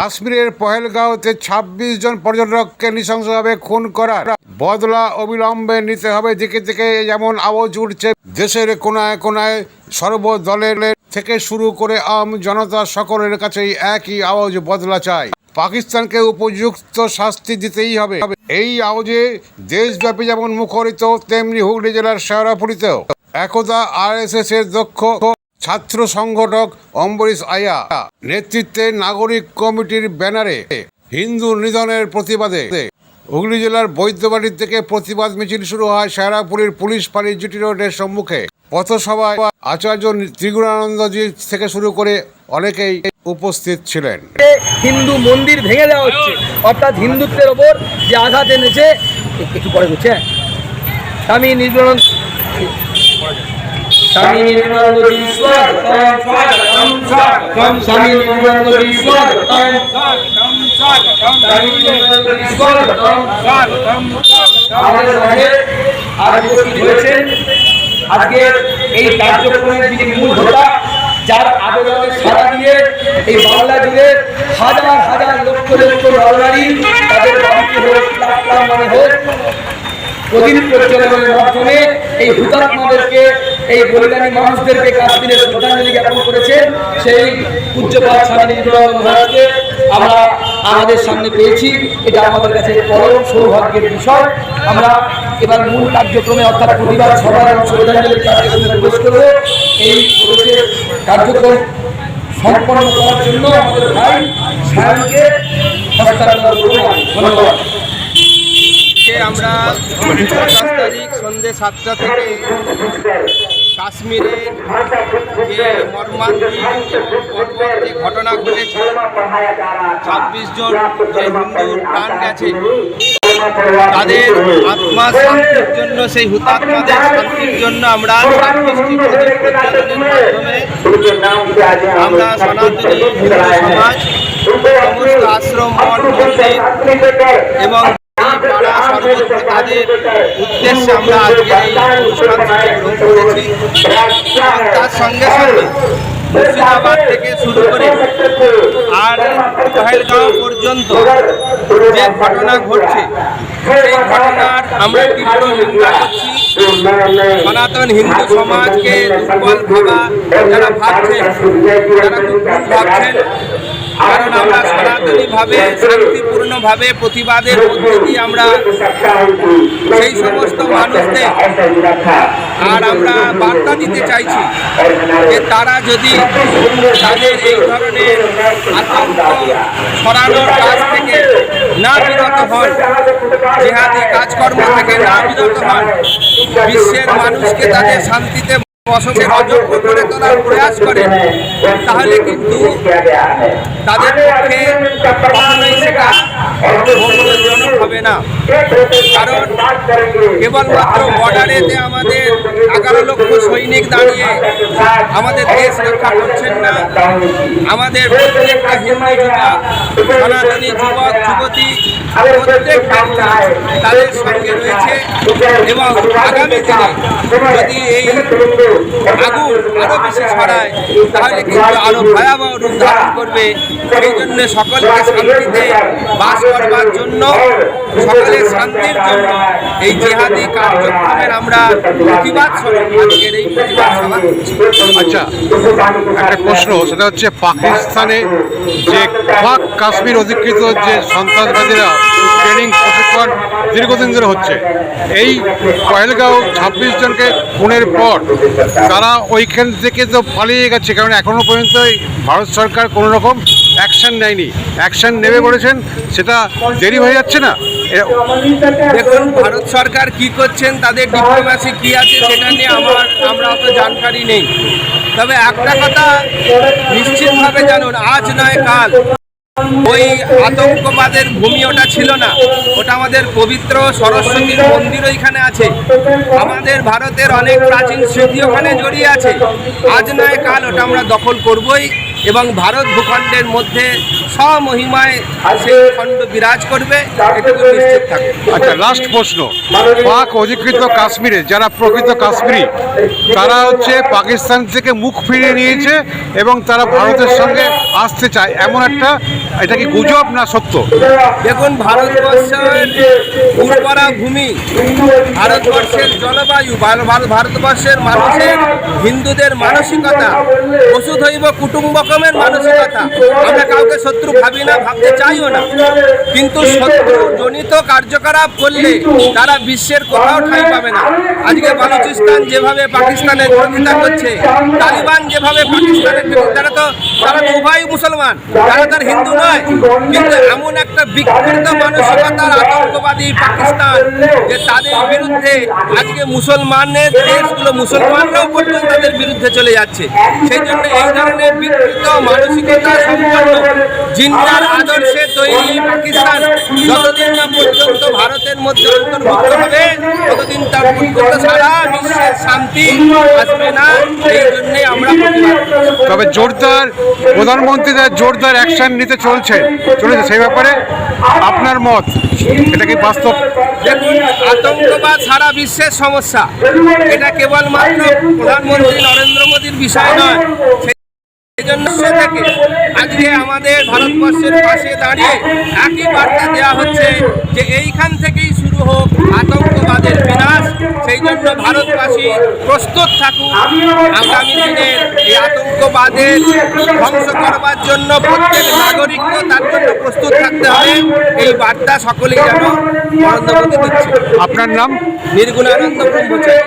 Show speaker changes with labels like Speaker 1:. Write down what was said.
Speaker 1: কাশ্মীরের পহেলগাঁওতে ছাব্বিশ জন পর্যটককে নৃশংসভাবে খুন করার বদলা অবিলম্বে নিতে হবে। দিকে দিকে যেমন আওয়াজ উঠছে, দেশের কোনায় কোনায় সর্বদলের থেকে শুরু করে আম জনতা সকলের কাছেই একই আওয়াজ বদলা চাই পাকিস্তানকে উপযুক্ত শাস্তি দিতেই হবে। এই আওয়াজে দেশব্যাপী যেমন মুখরিত, তেমনি হুগলি জেলার শেওড়াপুরিতেও একদা আরএসএস এর দক্ষ ছাত্র সংগঠক অম্বরীশ আয়া নেতৃত্বে নাগরিক কমিটির ব্যানারে হিন্দু নিধনের প্রতিবাদে হুগলি জেলার বৈদ্যবাড়ির থেকে প্রতিবাদ মিছিল শুরু হয় শেরাপুরের পুলিশ ফাঁড়ি জিটি রোডের সম্মুখে। পথসভায় আচার্য ত্রিগুণানন্দজি থেকে শুরু করে অনেকেই উপস্থিত ছিলেন।
Speaker 2: হিন্দু মন্দির ভেঙে দেওয়া হচ্ছে। অর্থাৎ হিন্দুত্বের ওপর যে আঘাত এনেছে, একটু পরে করছে হ্যাঁ? স্বামী নির্বাণানন্দ স্বামী স্বাগতম স্বাগতম স্বামী নির্বাণানন্দজি স্বাগতম স্বামী নির্বাণানন্দজি স্বাগতম আমাদের মাঝে আজ উপস্থিত হয়েছেন আজকে এই কার্যক্রমের যিনি মূল হোতা যার আবেদনে সারা দিয়ে এই বাংলা জুড়ে হাজার হাজার লক্ষ লক্ষ নরনারী তাদের বাড়িতে হোক মানে হোক প্রদীপ প্রজ্বলনের মাধ্যমে এই হুতাত্মাদেরকে এই বলিদানী মানুষদেরকে কাশ্মীরে শ্রদ্ধাঞ্জলি জ্ঞাপন করেছেন সেই পূজ্যপাত স্বামী মহারাজকে আমরা আমাদের সামনে পেয়েছি, এটা আমাদের কাছে পরম সৌভাগ্যের বিষয়। আমরা এবার মূল কার্যক্রমে, অর্থাৎ প্রতিবাদ সভা এবং শ্রদ্ধাঞ্জলির কার্যক্রমে প্রবেশ করব। এই প্রবেশের কার্যক্রম সম্পন্ন করার জন্য আমাদের ভাই সায়নকে হস্তান্তর ধন্যবাদ।
Speaker 3: আমরা সাতাশ তারিখ সন্ধ্যে সাতটা থেকে কাশ্মীরে যে মর্মান্তিক এবং যে ঘটনা ঘটেছে, ছাব্বিশ জন যে হিন্দুর প্রাণ গেছে, তাদের আত্মা শান্তির জন্য, সেই হুতাত্মাদের শান্তির জন্য আমরা আমরা সনাতনী হিন্দু সমাজ, সমস্ত আশ্রম, মঠ, মন্দির এবং তাদের মুর্শিদাবাদ থেকে শুরু করে আর পহেলগাঁও পর্যন্ত যে ঘটনা ঘটছে, সেই ঘটনার আমরা তীব্র নিন্দা করছি। সনাতন হিন্দু সমাজকে দুর্বল ভাবা, যারা ভাবছেন তারা খুব ভাবছেন কারণ আমরা সনাতনীভাবে শান্তিপূর্ণভাবে প্রতিবাদের মধ্যে দিয়ে আমরা সেই সমস্ত মানুষদের আর আমরা বার্তা দিতে চাইছি যে তারা যদি তাদের এই ধরনের আতঙ্ক ছড়ানোর কাজ থেকে না বিরত হন জেহাদি কাজকর্ম থেকে না বিরত হন বিশ্বের মানুষকে তাদের শান্তিতে বসতের অযোগ্য করে তোলার প্রয়াস করেন তাহলে কিন্তু তাদের পক্ষে কখনোই সেটা মঙ্গলজনক হবে না। কারণ কেবলমাত্র বর্ডারেতে আমাদের এগারো লক্ষ সৈনিক দাঁড়িয়ে আমাদের দেশ রক্ষা করছেন না। আমাদের প্রত্যেকটা হিন্দু যুবক, সনাতনী যুবক, যুবতী প্রত্যেক তাদের সঙ্গে রয়েছে এবং আগামী দিনে যদি এই আগুন আরও বেশি ছড়ায়, তাহলে কিন্তু আরও ভয়াবহ রূপ ধারণ করবে। সেই জন্য সকলকে শান্তিতে বাস করবার জন্য সকলের শান্তির জন্য এই জেহাদি কার্যক্রমের আমরা প্রতিবাদ এই প্রতিবাদ সভা
Speaker 1: আচ্ছা একটা প্রশ্ন, সেটা হচ্ছে পাকিস্তানে যে পাক কাশ্মীর অধিকৃত যে সন্ত্রাসবাদীরা ট্রেনিং প্রশিক্ষণ দীর্ঘদিন ধরে হচ্ছে, এই পহেলগাঁও ছাব্বিশ জনকে খুনের পর তারা ওইখান থেকে তো পালিয়ে গেছে, কারণ এখনও পর্যন্ত ভারত সরকার কোনো রকম অ্যাকশন নেয়নি। অ্যাকশন নেবে বলেছেন, সেটা দেরি হয়ে যাচ্ছে না।
Speaker 3: দেখুন, ভারত সরকার কি করছেন, তাদের ডিপ্লোম্যাসি কি আছে সেটা নিয়ে আমার আমরা অত জানকারি নেই। তবে একটা কথা নিশ্চিতভাবে জানুন, আজ নয় কাল। ওই আতঙ্কবাদের ভূমি ওটা ছিল না। ওটা আমাদের পবিত্র সরস্বতীর মন্দির ওইখানে আছে। আমাদের ভারতের অনেক প্রাচীন স্মৃতি ওখানে জড়িয়ে আছে। আজ নয় কাল ওটা আমরা দখল করবই। এবং ভারত ভূখণ্ডের মধ্যে স্বমহিমায় সেই খণ্ড বিরাজ করবে এটুকু নিশ্চিত থাকবে।
Speaker 1: আচ্ছা লাস্ট প্রশ্ন। পাক অধিকৃত কাশ্মীরে, যারা প্রকৃত কাশ্মীরি, তারা হচ্ছে পাকিস্তান থেকে মুখ ফিরিয়ে নিয়েছে এবং তারা ভারতের সঙ্গে আসতে চায়। এমন একটা এটা কি গুজব না সত্য?
Speaker 3: দেখুন, ভারতবর্ষের উর্বরা ভূমি, ভারতবর্ষের জলবায়ু, ভার- ভার- ভারতবর্ষের মানুষের, হিন্দুদের মানসিকতা, বসুধৈব কুটুম্বকমের মানসিকতা, আমরা কাউকে শত্রু ভাবি না, ভাবতে চাইও না। কিন্তু শত্রু জনিত কার্যকলাপ করলে তারা বিশ্বের কোথাও ঠাঁই পাবে না। আজকে বালুচিস্তান যেভাবে পাকিস্তানের বিরোধিতা করছে, তালিবান যেভাবে পাকিস্তানের তারা তো তারা তো উভয় মুসলমান, তারা তার হিন্দু নয়, কিন্তু এমন একটা বিকৃত মানসিকতার আতঙ্কবাদী পাকিস্তান যে তাদের বিরুদ্ধে আজকে মুসলমানের দেশগুলো মুসলমানরাও পর্যন্ত তাদের বিরুদ্ধে চলে যাচ্ছে। সেই জন্য এই ধরনের বিকৃত মানসিকতা সম্পন্ন জিন্নার আদর্শে তৈরি পাকিস্তান যতদিন না পর্যন্ত ভারতের মধ্যে অন্তর্ভুক্ত হবে ততদিন তার পর্যন্ত সারা বিশ্বের শান্তি আসবে না এই জন্যে আমরা
Speaker 1: তবে জোরদার প্রধানমন্ত্রীদের জোরদার অ্যাকশন নিতে চলছে। চলেছে সেই ব্যাপারে আপনার মত? এটা কি বাস্তব?
Speaker 3: দেখুন আতঙ্কবাদ সারা বিশ্বের সমস্যা। এটা কেবলমাত্র প্রধানমন্ত্রী নরেন্দ্র মোদীর বিষয় নয় সেই জন্য সে থেকে আজকে আমাদের ভারতবর্ষের পাশে দাঁড়িয়ে একই বার্তা দেওয়া হচ্ছে যে এইখান থেকেই শুরু হোক আতঙ্কবাদের বিনাশ। সেই জন্য ভারতবাসী প্রস্তুত থাকুক। আগামী দিনে এই আতঙ্কবাদের ধ্বংস করবার জন্য প্রত্যেক নাগরিককে তার জন্য প্রস্তুত থাকতে হবে। এই বার্তা সকলেই যেন নরেন্দ্র মোদী দিচ্ছে।
Speaker 1: আপনার নাম?
Speaker 3: নির্গুণানন্দ ব্রহ্মচারী।